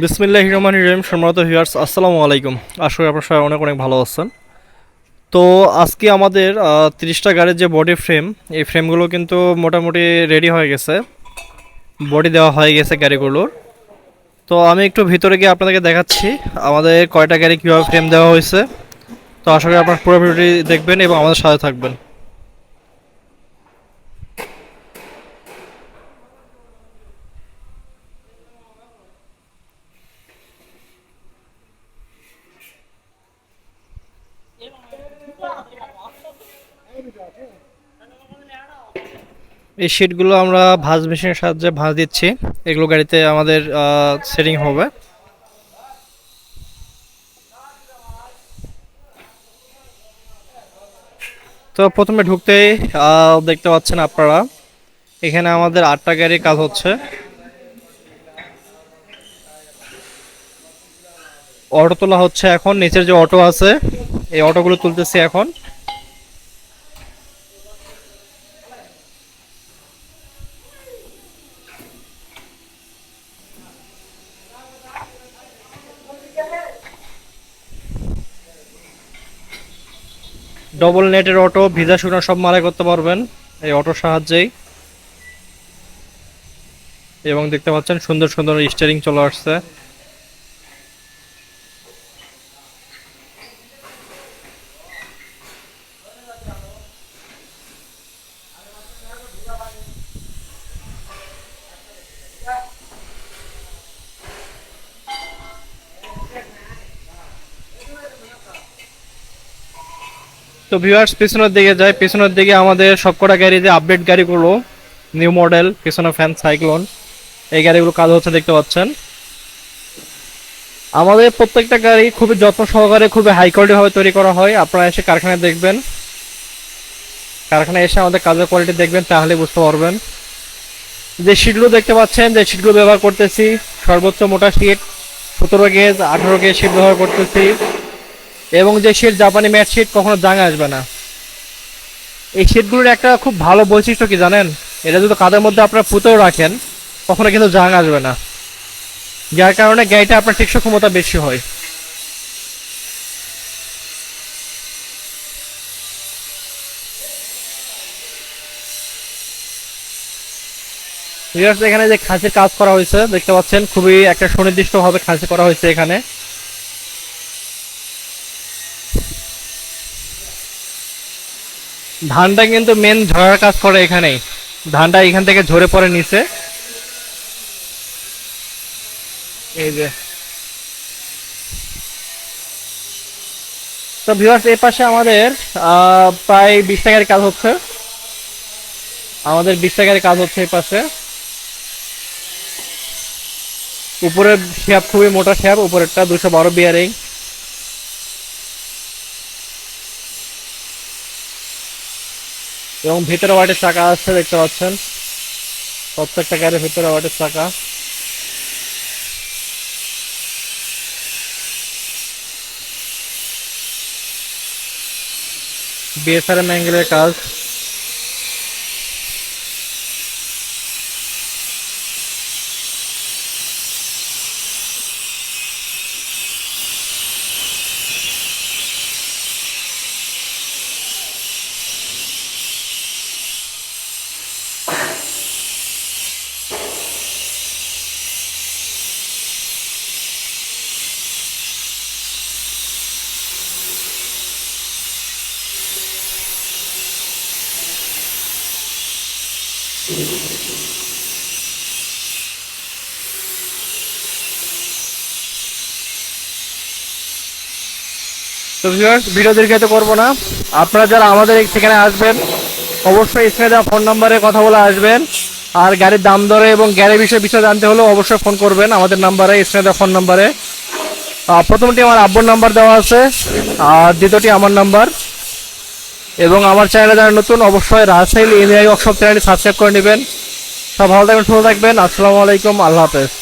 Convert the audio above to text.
বিসমিল্লাহ রহমান রহিম সম্রাত ভিউয়ার্স আসসালামু আলাইকুম। করি আপনার সবাই অনেক অনেক ভালো আছেন। তো আজকে আমাদের তিরিশটা গাড়ির যে বডি ফ্রেম এই ফ্রেমগুলো কিন্তু মোটামুটি রেডি হয়ে গেছে। বডি দেওয়া হয়ে গেছে গাড়িগুলোর। তো আমি একটু ভিতরে গিয়ে আপনাদেরকে দেখাচ্ছি, আমাদের কয়টা গাড়ি কীভাবে ফ্রেম দেওয়া হয়েছে। তো আশা করি আপনার পুরো ভিডিওটি দেখবেন এবং আমাদের সাথে থাকবেন। এই শিটগুলো আমরা ভাঁজ মেশিনের সাহায্যে ভাঁজ দিচ্ছি। এগুলো গাড়িতে আমাদের সেটিং হবে। তো প্রথমে ঢুকতেই দেখতে পাচ্ছেন আপনারা, এখানে আমাদের আটটা গাড়ির কাজ হচ্ছে। অটো তোলা হচ্ছে এখন, নিচের যে অটো আছে, এই অটোগুলো তুলতেছি এখন। ডবল নেটের অটো ভিজা শুকনো সব মারাই করতে পারবেন। এই অটোর সাহায্যেই। এবং দেখতে পাচ্ছেন সুন্দর সুন্দর স্টিয়ারিং চলে আসছে। তো ভিউয়ার্স পিছনের দিকে যায় পিছনের দিকে আমাদের সবকটা গাড়ি যে আপডেট গাড়িগুলো নিউ মডেল পিছনে ফ্যান সাইক্লোন এই গাড়িগুলো কাজ হচ্ছে দেখতে পাচ্ছেন। আমাদের প্রত্যেকটা গাড়ি খুবই যত্ন সহকারে খুবই হাই কোয়ালিটি ভাবে তৈরি করা হয়। আপনারা এসে কারখানায় দেখবেন। কারখানায় এসে আমাদের কাজের কোয়ালিটি দেখবেন তাহলে বুঝতে পারবেন। যে শিটগুলো দেখতে পাচ্ছেন, যে শিটগুলো ব্যবহার করতেছি, সর্বোচ্চ মোটা শিট সতেরো গেজ আঠারো গেজ শিট ব্যবহার করতেছি। এবং যে শীট জাপানি ম্যাট শীট কখনো জাঙা আসবে না। এই শীটগুলোর একটা খুব ভালো বৈশিষ্ট্য কি জানেন? এটা যদি কাদের মধ্যে আপনারা পুঁতেও রাখেন, কখনো কিন্তু জাং আসবে না। যার কারণে গাড়িটা আপনার টেকসই ক্ষমতা বেশি হয়। এখানে যে খাঁচির কাজ করা হয়েছে, দেখতে পাচ্ছেন, খুবই একটা সুনির্দিষ্ট ভাবে খাঁচি করা হয়েছে এখানে। ধানটা কিন্তু মেন ঝরার কাজ করে এখানেই। ধানটা এখান থেকে ঝরে পড়ে নিচে। এই যে। তো ভিউয়ার্স এই পাশে আমাদের প্রায় বিশ টাকার কাজ হচ্ছে। আমাদের বিশ টাকার কাজ হচ্ছে এই পাশে। উপরের শ্যাপ, খুবই মোটা শ্যাপ, উপরেরটা দুশো বারো বিয়ারিং এবং ভিতরে ওয়াটের চাকা আছে, দেখতে পাচ্ছেন। প্রত্যেকটা গাড়ির ভিতরে ওয়াটের চাকা। বিএসআরএম অ্যাঙ্গেলের কাজ। তো ভিউয়ার্স ভিডিও দীর্ঘায়িত করব না। আপনারা যারা আমাদের সেখানে আসবেন, অবশ্যই স্ক্রিনে দেওয়া ফোন নাম্বারে কথা বলে আসবেন। আর গাড়ির দাম দরে এবং গাড়ির বিষয়ে বিষয় জানতে হলে অবশ্যই ফোন করবেন আমাদের নাম্বারে স্ক্রিনে দেওয়া ফোন নাম্বারে প্রথমটি আমার আব্বুর নাম্বার দেওয়া আছে। আর দ্বিতীয়টি আমার নাম্বার এবং আমার চ্যানেলে যারা নতুন, অবশ্যই রাজশাহী ইঞ্জিনিয়ারিং ওয়ার্কশপ চ্যানেলটি সাবস্ক্রাইব করে নেবেন। সব ভালো থাকবেন, সুস্থ থাকবেন। আসসালামু আলাইকুম, আল্লাহ হাফেজ।